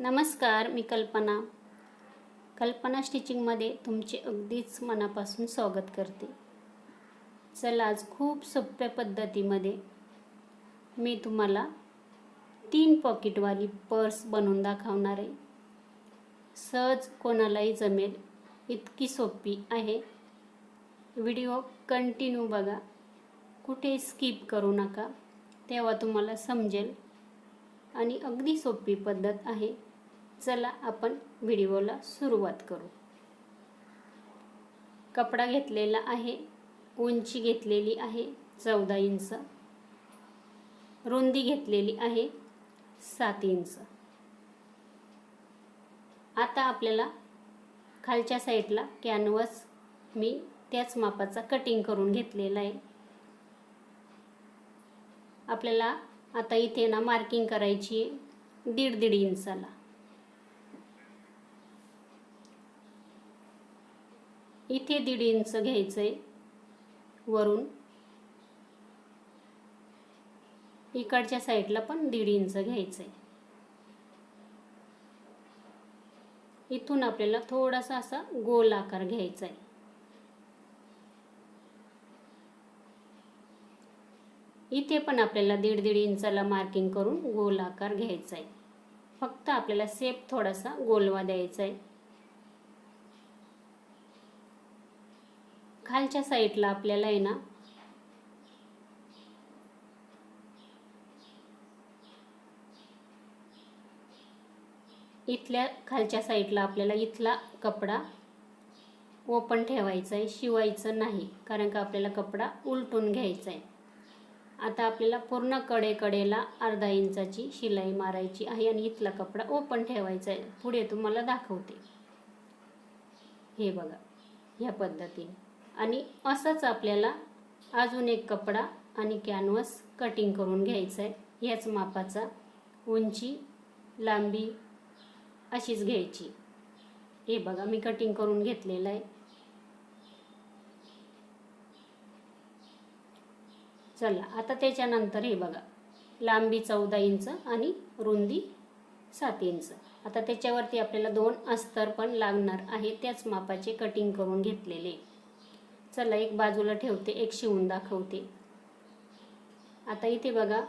नमस्कार मी कल्पना. कल्पना स्टिचिंगमध्ये तुमचे अगदीच मनापासून स्वागत करते. चला आज खूप सोप्या पद्धतीमध्ये मी तुम्हाला तीन पॉकेटवाली पर्स बनवून दाखवणार आहे. सहज कोणालाही जमेल इतकी सोपी आहे. व्हिडिओ कंटिन्यू बघा. कुठे स्किप करू नका तेव्हा तुम्हाला समजेल. आणि अगदी सोपी पद्धत आहे. चला आपण व्हिडिओला सुरुवात करू. कपडा घेतलेला आहे उंची घेतलेली आहे चौदा इंच. रुंदी घेतलेली आहे सात इंच. आता आपल्याला खालच्या साईडला कॅनवस मी त्याच मापाचा कटिंग करून घेतलेला आहे. आपल्याला आता इथे ना मार्किंग करायची आहे दीड दीड इंचाला. इथे दीड इंच घ्यायचं आहे वरून. इकडच्या साईडला पण दीड इंच घ्यायचं आहे इथून आपल्याला थोडासा असा गोल आकार घ्यायचा आहे इथे पण आपल्याला दीड दीड इंचाला मार्किंग करून गोल आकार घ्यायचा आहे फक्त आपल्याला सेप थोडासा गोलवा द्यायचा आहे खालच्या साईडला आपल्याला आहे ना इथल्या खालच्या साईडला आपल्याला इथला कपडा ओपन ठेवायचा आहे शिवायचं नाही कारण का आपल्याला कपडा उलटून घ्यायचा आहे. आता आपल्याला पूर्ण कडेकडेला अर्धा इंचाची शिलाई मारायची आहे आणि इथला कपडा ओपन ठेवायचा आहे. पुढे तुम्हाला दाखवते. हे बघा ह्या पद्धतीने. आणि असंच आपल्याला अजून एक कपडा आणि कॅनव्हस कटिंग करून घ्यायचं आहे ह्याच मापाचा उंची लांबी अशीच घ्यायची. हे बघा मी कटिंग करून घेतलेलं आहे. चला आता त्याच्यानंतर हे बघा लांबी चौदा इंच आणि रुंदी सात इंच. आता त्याच्यावरती आपल्याला दोन अस्तर पण लागणार आहे त्याच मापाचे कटिंग करून घेतलेले. चला एक बाजूला ठेवते एक शिवून दाखवते. आता इथे बघा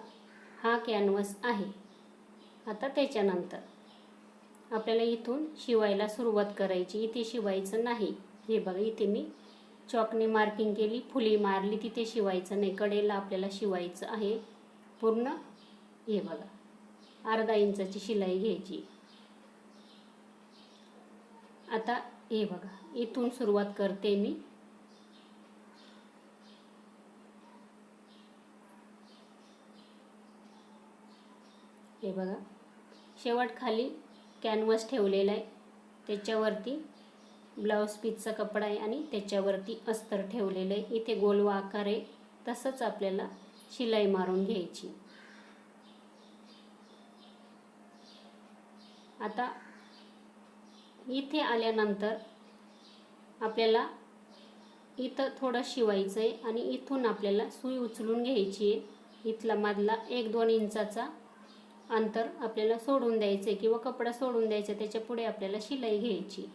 हा कॅनव्हस आहे. आता त्याच्यानंतर आपल्याला इथून शिवायला सुरुवात करायची. इथे शिवायचं नाही. हे बघा इथे मी चॉकने मार्किंग केली फुली मारली तिथे शिवायचं नाही. कडेला आपल्याला शिवायचं आहे. पूर्ण हे बघा अर्धा इंचाची शिलाई घ्यायची. आता हे बघा इथून सुरुवात करते मी. हे बघा. शेवट खाली कॅनव्हस ठेवलेला आहे. त्याच्यावरती ब्लाऊज पीसचा कपडा आहे आणि त्याच्यावरती अस्तर ठेवलेलं आहे. इथे गोलवा आकार आहे. तसंच आपल्याला शिलाई मारून घ्यायची. आता इथे आल्यानंतर आपल्याला इथं थोडं शिवायचं आहे आणि इथून आपल्याला सुई उचलून घ्यायची आहे. इथला मधला एक दोन इंचाचा अंतर आपल्याला सोडून द्यायचं आहे किंवा कपडा सोडून द्यायचा त्याच्या पुढे आपल्याला शिलाई घ्यायची.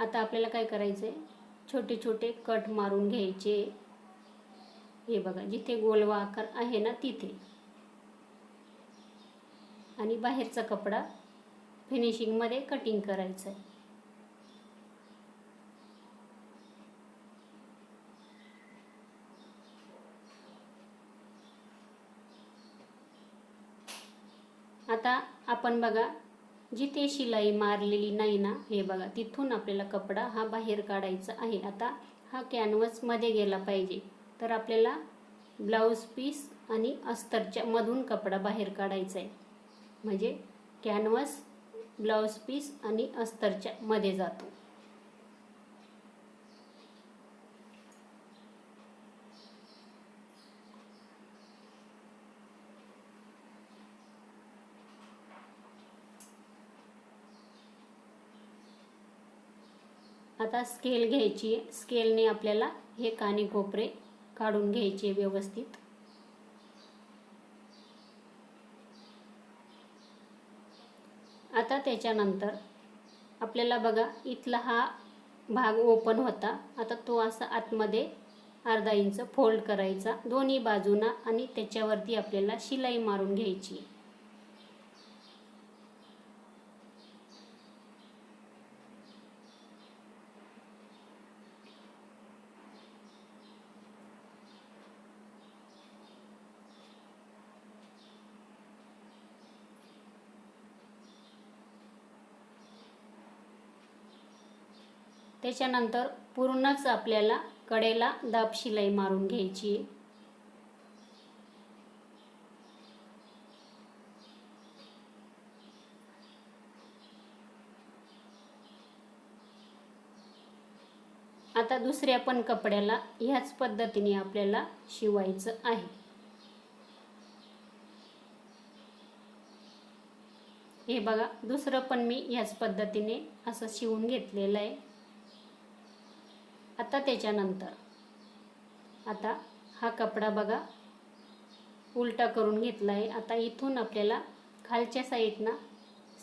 आता आपल्याला काय करायचं आहे छोटे छोटे कट मारून घ्यायचे. हे बघा जिथे गोलवा आकार आहे ना तिथे. आणि बाहेरचा कपडा फिनिशिंगमध्ये कटिंग करायचं आहे आता आपण बघा जिथे शिलाई मारलेली नाही ना हे बघा तिथून आपल्याला कपडा हा बाहेर काढायचा आहे. आता हा कॅनव्हसमध्ये गेला पाहिजे. तर आपल्याला ब्लाऊज पीस आणि अस्तरच्या मधून कपडा बाहेर काढायचा आहे. म्हणजे कॅनव्हस ब्लाऊज पीस आणि अस्तरच्या मध्ये जातो. आता स्केल घ्यायची आहे. स्केलने आपल्याला हे काने कोपरे काढून घ्यायचे व्यवस्थित. आता त्याच्यानंतर आपल्याला बघा इथला हा भाग ओपन होता. आता तो असा आतमध्ये अर्धा इंच फोल्ड करायचा. दोन्ही बाजूना आणि त्याच्यावरती आपल्याला शिलाई मारून घ्यायची त्याच्यानंतर पूर्णच आपल्याला कडेला दाब शिलाई मारून घ्यायची आहे. आता दुसऱ्या पण कपड्याला ह्याच पद्धतीने आपल्याला शिवायचं आहे. हे बघा दुसरं पण मी ह्याच पद्धतीने असं शिवून घेतलेलं आहे. आता त्याच्यानंतर. आता हा कपडा बघा. उलटा करून घेतला आहे आता इथून आपल्याला खालच्या साईडनं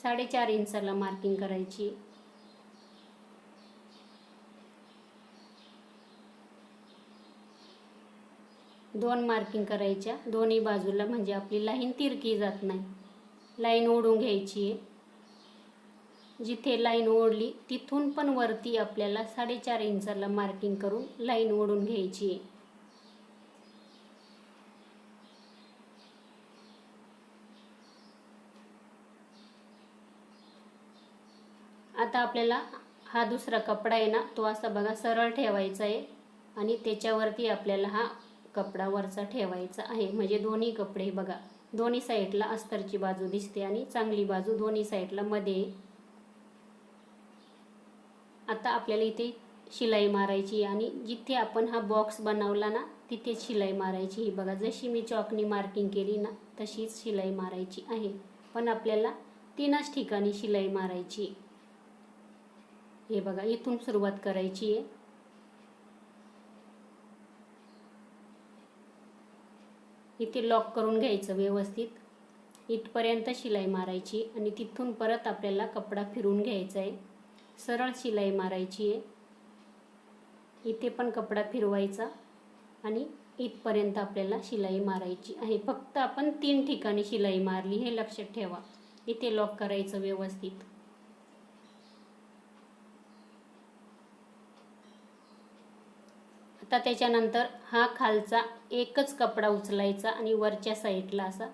साडेचार इंचाला मार्किंग करायची. दोन मार्किंग करायच्या. दोन्ही बाजूला म्हणजे आपली लाईन तिरकी जात नाही. लाईन ओढून घ्यायची आहे. जिथे लाईन ओढली तिथून पण वरती आपल्याला साडेचार इंचाला मार्किंग करून लाईन ओढून घ्यायची आहे. आता आपल्याला हा दुसरा कपडा आहे ना तो असा बघा सरळ ठेवायचा आहे आणि त्याच्यावरती आपल्याला हा कपडा वरचा ठेवायचा आहे. म्हणजे दोन्ही कपडे बघा दोन्ही साईडला अस्तरची बाजू दिसते आणि चांगली बाजू दोन्ही साईडला मध्ये आता आपल्याला इथे शिलाई मारायची आणि जिथे आपण हा बॉक्स बनवला ना तिथे शिलाई मारायची ही बघा जशी मी चॉकनी मार्किंग केली ना तशीच शिलाई मारायची आहे. पण आपल्याला तीनच ठिकाणी शिलाई मारायची हे बघा इथून सुरुवात करायची आहे. इथे लॉक करून घ्यायचं व्यवस्थित. इथपर्यंत शिलाई मारायची आणि तिथून परत आपल्याला कपडा फिरून घ्यायचा आहे. सरळ शिलाई मारायची आहे. इथे पण कपडा फिरवायचा आणि इथपर्यंत आपल्याला शिलाई मारायची आहे. फक्त आपण तीन ठिकाणी शिलाई मारली हे लक्षात ठेवा. इथे लॉक करायचं व्यवस्थित. आता त्याच्यानंतर हा खालचा एकच कपडा उचलायचा आणि वरच्या साईडला असा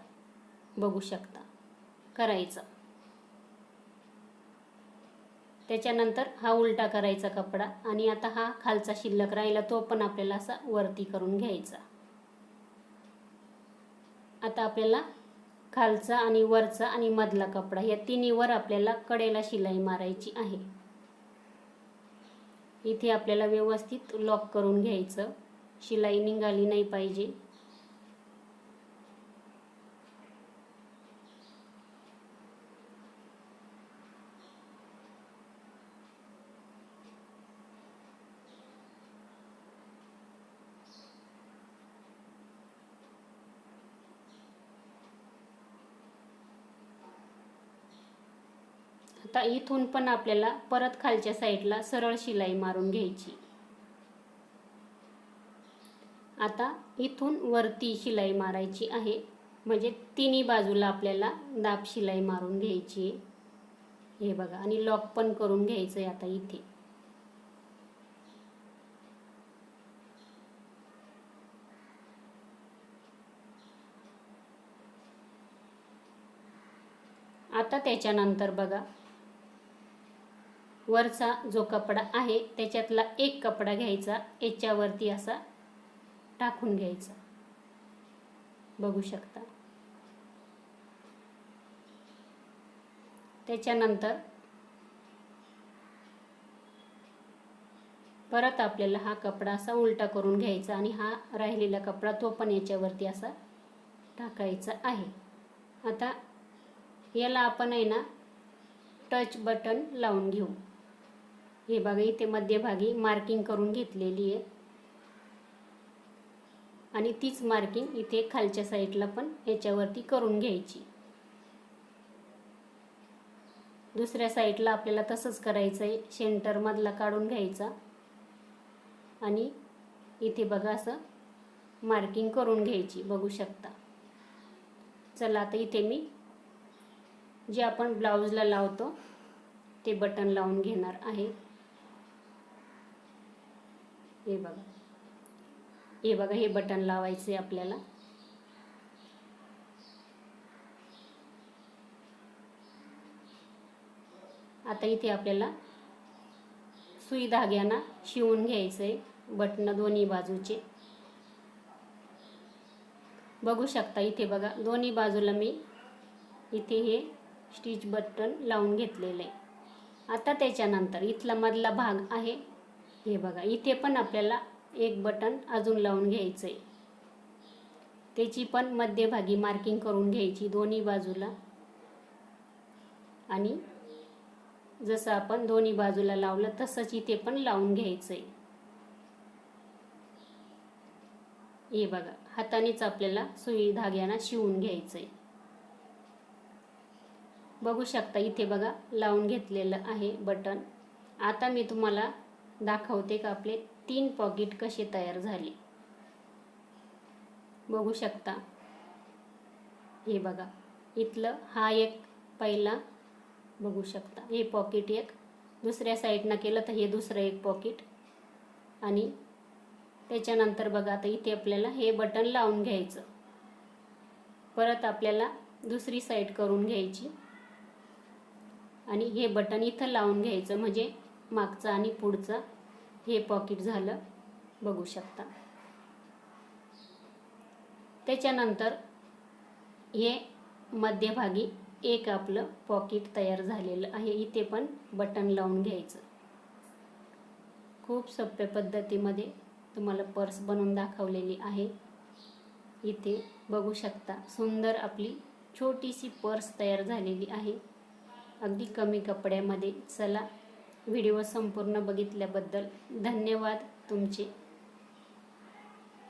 बघू शकता. करायचा. त्याच्यानंतर हा उलटा करायचा कपडा आणि आता हा खालचा शिल्लक राहिला तो पण आपल्याला असा वरती करून घ्यायचा. आता आपल्याला खालचा आणि वरचा आणि मधला कपडा या तिन्हीवर आपल्याला कडेला शिलाई मारायची आहे. इथे आपल्याला व्यवस्थित लॉक करून घ्यायचं. शिलाई निघाली नाही पाहिजे. आता इथून पण आपल्याला परत खालच्या साईडला सरळ शिलाई मारून घ्यायची. आता इथून वरती शिलाई मारायची आहे. म्हणजे तिन्ही बाजूला आपल्याला दाब शिलाई मारून घ्यायची हे बघा आणि लॉक पण करून घ्यायचं आहे आता इथे. आता त्याच्यानंतर बघा वरचा जो कपडा आहे त्याच्यातला एक कपडा घ्यायचा. याच्यावरती असा टाकून घ्यायचा. बघू शकता. त्याच्यानंतर परत आपल्याला हा कपडा असा उलटा करून घ्यायचा आणि हा राहिलेला कपडा तो पण याच्यावरती असा टाकायचा आहे. आता याला आपण आहे ना टच बटन लावून घेऊ. हे बघा इथे मध्यभागी मार्किंग करून घेतलेली आहे. आणि तीच मार्किंग इथे खालच्या साईडला पण याच्यावरती करून घ्यायची. दुसऱ्या साईडला आपल्याला तसंच करायचं आहे सेंटरमधला काढून घ्यायचा. आणि इथे बघा असं मार्किंग करून घ्यायची बघू शकता. चला आता इथे मी जे आपण ब्लाऊजला लावतो ते बटन लावून घेणार आहे. हे बघा. हे बघा हे बटन लावायचे आपल्याला. आता इथे आपल्याला सुई धाग्याना शिवून घ्यायचं आहे बटणं दोन्ही बाजूचे. बघू शकता इथे बघा दोन्ही बाजूला मी इथे हे स्टिच बटन लावून घेतलेलं आहे आता त्याच्यानंतर इथला मधला भाग आहे. हे बघा इथे पण आपल्याला एक बटन अजून लावून घ्यायचं आहे त्याची पण मध्यभागी मार्किंग करून घ्यायची दोन्ही बाजूला. आणि जसं आपण दोन्ही बाजूला लावलं तसंच इथे पण लावून घ्यायचं आहे हे बघा हातानेच आपल्याला सुई धाग्याना शिवून घ्यायचं आहे बघू शकता इथे बघा लावून घेतलेलं आहे बटन. आता मी तुम्हाला दाखवते का आपले तीन पॉकेट कसे तयार झाले? बघू शकता. हे बघा. इथलं हा एक पहिला. बघू शकता. हे पॉकेट एक. दुसऱ्या साईडनं केलं तर हे दुसरं एक पॉकेट आणि त्याच्यानंतर बघा आता इथे आपल्याला हे बटन लावून घ्यायचं. परत आपल्याला दुसरी साईड करून घ्यायची. आणि हे बटन इथं लावून घ्यायचं. म्हणजे मागचं आणि पुढचं हे पॉकेट झालं. बघू शकता. त्याच्यानंतर हे मध्यभागी एक आपलं पॉकेट तयार झालेलं आहे. इथे पण बटन लावून घ्यायचं. खूप सोप्या पद्धतीमध्ये तुम्हाला पर्स बनवून दाखवलेली आहे. इथे बघू शकता सुंदर आपली छोटीशी पर्स तयार झालेली आहे. अगदी कमी कपड्यामध्ये चला. व्हिडिओ संपूर्ण बघितल्याबद्दल धन्यवाद तुमचे.